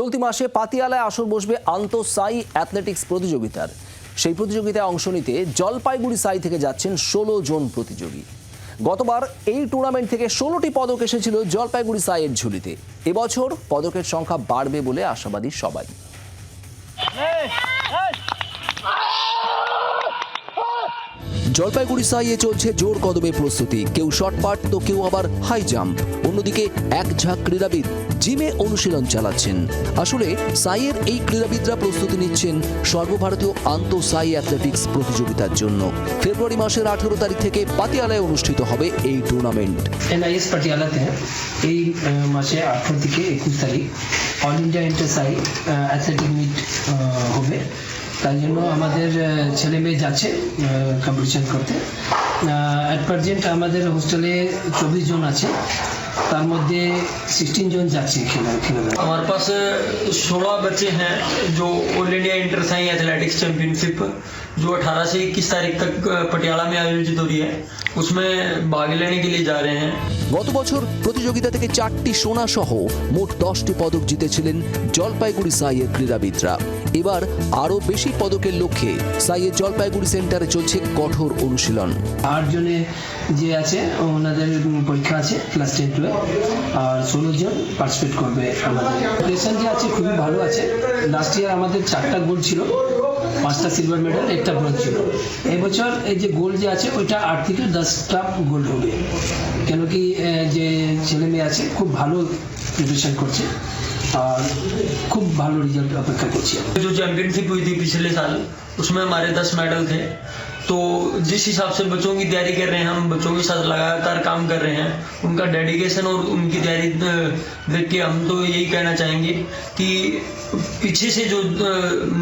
চলতি মাসে পাতিয়ালায় আসর বসবে আন্তঃসাই অ্যাথলেটিক্স প্রতিযোগিতার। সেই প্রতিযোগিতায় অংশ নিতে জলপাইগুড়ি সাই থেকে যাচ্ছেন ষোলো জন প্রতিযোগী। গতবার এই টুর্নামেন্ট থেকে ষোলোটি পদক এসেছিল জলপাইগুড়ি সাইয়ের ঝুলিতে। এবছর পদকের সংখ্যা বাড়বে বলে আশাবাদী সবাই। জলপাইগুড়ি সাইয়ে চলছে জোর কদমে প্রস্তুতি। কেউ শর্টপাট তো কেউ আবার হাই জাম্প অন্যদিকে এক ঝাঁক ক্রীড়াবিদ জিমে অনুশীলন চালাচ্ছেন। আসলে সাইয়ের এই ক্রীড়াবিদরা প্রস্তুতি নিচ্ছেন সর্বভারতীয় আন্ত সাই অ্যাথলেটিক্স প্রতিযোগিতার জন্য। ফেব্রুয়ারি মাসের আঠেরো তারিখ থেকে পাতিয়ালায় অনুষ্ঠিত হবে এই টুর্নামেন্ট এনআইএস এই মাসে আঠারো থেকে একুশ তারিখ all India inter SAI athletic meet হবে। তার জন্য আমাদের ছেলে মেয়ে যাচ্ছে কম্পিটিশন করতে। অ্যাট প্রেজেন্ট আমাদের হোস্টেলে চব্বিশ জন আছে। তার মধ্যে সিক্সটিন জন যাচ্ছে খেলা খেলাধুলা हमारे पास सोलह बच्चे हैं जो all India inter SAI athletics championship जो 18 से 21 तारीख तक पटियाला में आयोजित हो रही है उसमें भाग लेने के लिए जा रहे हैं গত বছর প্রতিযোগিতা থেকে চারটি সোনা সহ মোট দশটি পদক জিতেছিলেন জলপাইগুড়ি সাইয়ের ক্রীড়াবিদরা এবার আরও বেশি পদকের লক্ষ্যে সাইয়ের জলপাইগুড়ি সেন্টারে চলছে কঠোর অনুশীলন আট জনে যে আছে ওনাদের পরীক্ষা আছে ক্লাস টেন টুয়েলভ আর ষোলো জন পার্টিসিপেট করবে আমাদের প্রেশন যে আছে খুবই ভালো আছে লাস্ট ইয়ার আমাদের চারটা গোল্ড ছিল পাঁচটা সিলভার মেডেল একটা ব্রোঞ্জ ছিল এবছর এই যে গোল্ড যে আছে ওইটা আট থেকে দশটা গোল্ড হবে কেন কি আহ, যে ছেলে মেয়ে আছে খুব ভালো প্রিপারেশন করছে আর খুব ভালো রেজাল্ট অপেক্ষা করছি আমরা। जो चैंपियनशिप हुई थी पिछले साल उसमें हमारे दस मेडल थे तो जिस हिसाब से बच्चों की तैयारी कर रहे हैं हम बच्चों के साथ लगातार काम कर रहे हैं उनका डेडिकेशन और उनकी तैयारी अ, देख के हम तो यही कहना चाहेंगे कि पीछे से जो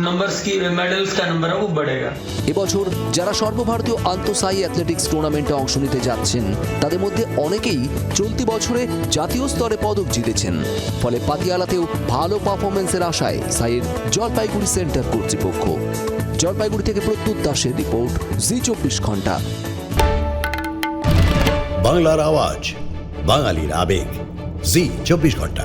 नंबर्स की मेडल्स का नंबर है वो बढ़ेगा এবছর যারা সর্বভারতীয় আন্তঃসাই অ্যাথলেটিক্স টুর্নামেন্টে অংশ নিতে যাচ্ছেন তাদের মধ্যে অনেকেই চলতি বছরে জাতীয় স্তরে পদক জিতেছেন ফলে পাতিয়ালাতেও ভালো পারফরমেন্সের আশায় সাইয়ের জলপাইগুড়ি সেন্টার কর্তৃপক্ষ জলপাইগুড়ি থেকে প্রত্যুত দাসের রিপোর্ট, জি চব্বিশ ঘণ্টা। বাংলার আওয়াজ, বাঙালির আবেগ, জি চব্বিশ ঘণ্টা।